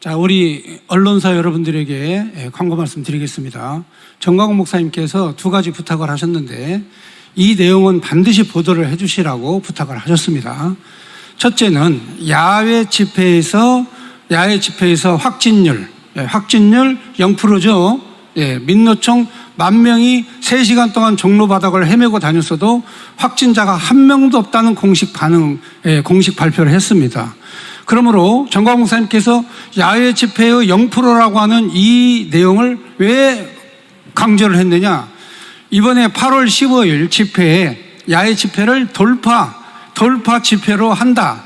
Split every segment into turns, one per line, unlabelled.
자, 우리 언론사 여러분들에게 예, 광고 말씀 드리겠습니다. 정광훈 목사님께서 두 가지 부탁을 하셨는데 이 내용은 반드시 보도를 해 주시라고 부탁을 하셨습니다. 첫째는 야외 집회에서 야외 집회에서 확진율, 예, 확진율 0%죠. 예, 민노총 만 명이 3시간 동안 종로 바닥을 헤매고 다녔어도 확진자가 한 명도 없다는 공식 반응, 예, 공식 발표를 했습니다. 그러므로 정광훈 목사님께서 야외 집회의 0%라고 하는 이 내용을 왜 강조를 했느냐? 이번에 8월 15일 집회에 야외 집회를 돌파, 돌파 집회로 한다.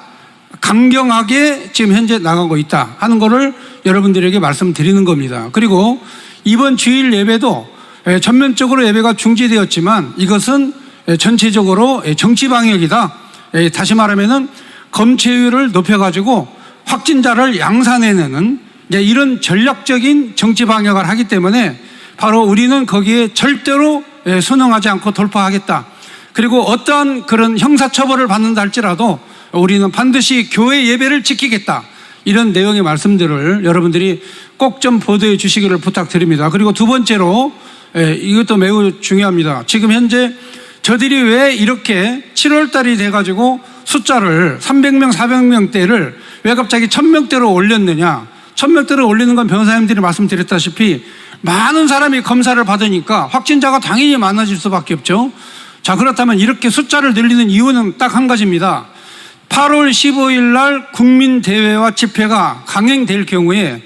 강경하게 지금 현재 나가고 있다 하는 것을 여러분들에게 말씀드리는 겁니다. 그리고 이번 주일 예배도 에, 전면적으로 예배가 중지되었지만 이것은 에, 전체적으로 에, 정치 방역이다. 에, 다시 말하면은 검체율을 높여가지고 확진자를 양산해내는 이런 전략적인 정치 방역을 하기 때문에 바로 우리는 거기에 절대로 에, 순응하지 않고 돌파하겠다. 그리고 어떠한 그런 형사처벌을 받는다 할지라도 우리는 반드시 교회 예배를 지키겠다. 이런 내용의 말씀들을 여러분들이 꼭 좀 보도해 주시기를 부탁드립니다. 그리고 두 번째로 예, 이것도 매우 중요합니다. 지금 현재 저들이 왜 이렇게 7월 달이 돼가지고 숫자를 300명, 400명대를 왜 갑자기 1000명대로 올렸느냐. 1000명대로 올리는 건 변호사님들이 말씀드렸다시피 많은 사람이 검사를 받으니까 확진자가 당연히 많아질 수밖에 없죠. 자, 그렇다면 이렇게 숫자를 늘리는 이유는 딱 한 가지입니다. 8월 15일 날 국민대회와 집회가 강행될 경우에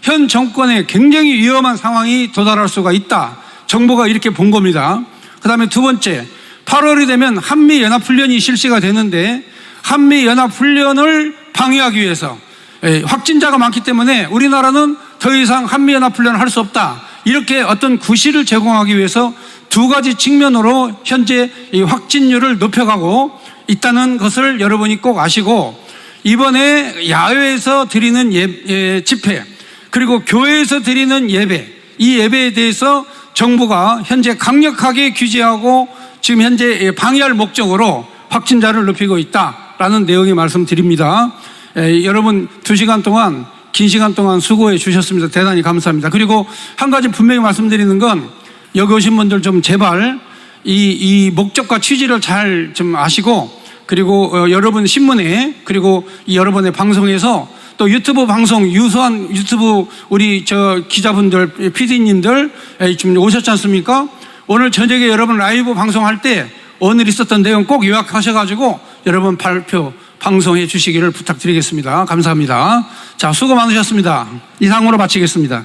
현 정권에 굉장히 위험한 상황이 도달할 수가 있다. 정부가 이렇게 본 겁니다. 그 다음에 두 번째, 8월이 되면 한미 연합 훈련이 실시가 되는데 한미 연합 훈련을 방해하기 위해서 예, 확진자가 많기 때문에 우리나라는 더 이상 한미 연합 훈련을 할 수 없다. 이렇게 어떤 구실을 제공하기 위해서 두 가지 측면으로 현재 이 확진율을 높여가고 있다는 것을 여러분이 꼭 아시고 이번에 야외에서 드리는 예, 예, 집회 그리고 교회에서 드리는 예배 이 예배에 대해서 정부가 현재 강력하게 규제하고 지금 현재 방해할 목적으로 확진자를 높이고 있다라는 내용의 말씀드립니다. 에, 여러분 두 시간 동안 긴 시간 동안 수고해 주셨습니다. 대단히 감사합니다. 그리고 한 가지 분명히 말씀드리는 건 여기 오신 분들 좀 제발 이, 이 목적과 취지를 잘 좀 아시고 그리고 어, 여러분 신문에 그리고 이 여러분의 방송에서 또 유튜브 방송 유수한 유튜브 우리 저 기자분들 PD님들 지금 오셨지 않습니까? 오늘 저녁에 여러분 라이브 방송할 때 오늘 있었던 내용 꼭 요약하셔가지고 여러분 발표 방송해 주시기를 부탁드리겠습니다. 감사합니다. 자 수고 많으셨습니다. 이상으로 마치겠습니다.